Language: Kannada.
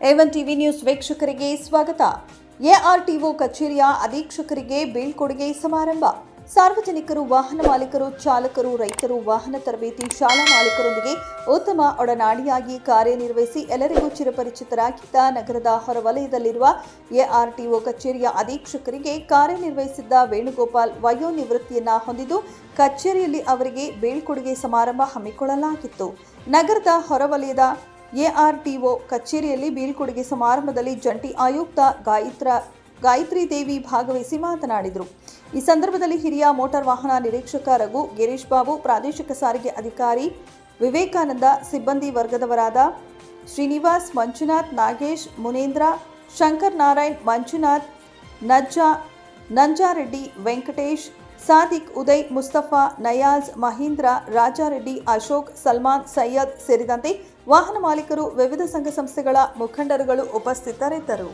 ಏವನ್ ಟಿವಿ ನ್ಯೂಸ್ ವೀಕ್ಷಕರಿಗೆ ಸ್ವಾಗತ. ಎಆರ್ಟಿಒ ಕಚೇರಿಯ ಅಧೀಕ್ಷಕರಿಗೆ ಬೀಳ್ಕೊಡುಗೆ ಸಮಾರಂಭ. ಸಾರ್ವಜನಿಕರು, ವಾಹನ ಮಾಲೀಕರು, ಚಾಲಕರು, ರೈತರು, ವಾಹನ ತರಬೇತಿ ಶಾಲಾ ಮಾಲೀಕರೊಂದಿಗೆ ಉತ್ತಮ ಒಡನಾಡಿಯಾಗಿ ಕಾರ್ಯನಿರ್ವಹಿಸಿ ಎಲ್ಲರಿಗೂ ಚಿರಪರಿಚಿತರಾಗಿದ್ದ ನಗರದ ಹೊರವಲಯದಲ್ಲಿರುವ ಎಆರ್ಟಿಒ ಕಚೇರಿಯ ಅಧೀಕ್ಷಕರಿಗೆ ಕಾರ್ಯನಿರ್ವಹಿಸಿದ್ದ ವೇಣುಗೋಪಾಲ್ ವಯೋನಿವೃತ್ತಿಯನ್ನ ಹೊಂದಿದ್ದು, ಕಚೇರಿಯಲ್ಲಿ ಅವರಿಗೆ ಬೀಳ್ಕೊಡುಗೆ ಸಮಾರಂಭ ಹಮ್ಮಿಕೊಳ್ಳಲಾಗಿತ್ತು. ನಗರದ ಹೊರವಲಯದ ಎಆರ್ಟಿಒ ಕಚೇರಿಯಲ್ಲಿ ಬೀಳ್ಕೊಡುಗೆ ಸಮಾರಂಭದಲ್ಲಿ ಜಂಟಿ ಆಯುಕ್ತ ಗಾಯತ್ರ, ಗಾಯತ್ರಿ ದೇವಿ ಭಾಗವಹಿಸಿ ಮಾತನಾಡಿದರು. ಈ ಸಂದರ್ಭದಲ್ಲಿ ಹಿರಿಯ ಮೋಟಾರ್ ವಾಹನ ನಿರೀಕ್ಷಕ ರಘು, ಗಿರೀಶ್ ಬಾಬು, ಪ್ರಾದೇಶಿಕ ಸಾರಿಗೆ ಅಧಿಕಾರಿ ವಿವೇಕಾನಂದ, ಸಿಬ್ಬಂದಿ ವರ್ಗದವರಾದ ಶ್ರೀನಿವಾಸ್, ಮಂಜುನಾಥ್, ನಾಗೇಶ್, ಮುನೇಂದ್ರ, ಶಂಕರ್ ನಾರಾಯಣ್, ಮಂಜುನಾಥ್, ನಜ್ಜಾ, ನಂಜಾರೆಡ್ಡಿ, ವೆಂಕಟೇಶ್ ಸಾದಿಕ್ ಉದಯ್, ಮುಸ್ತಫಾ, ನಯಾಜ್, ಮಹೀಂದ್ರ, ರಾಜಾರೆಡ್ಡಿ, ಅಶೋಕ್, ಸಲ್ಮಾನ್, ಸೈಯದ್ ಸೇರಿದಂತೆ ವಾಹನ ಮಾಲೀಕರು ವಿವಿಧ ಸಂಘ ಸಂಸ್ಥೆಗಳ ಮುಖಂಡರುಗಳು ಉಪಸ್ಥಿತರಿದ್ದರು.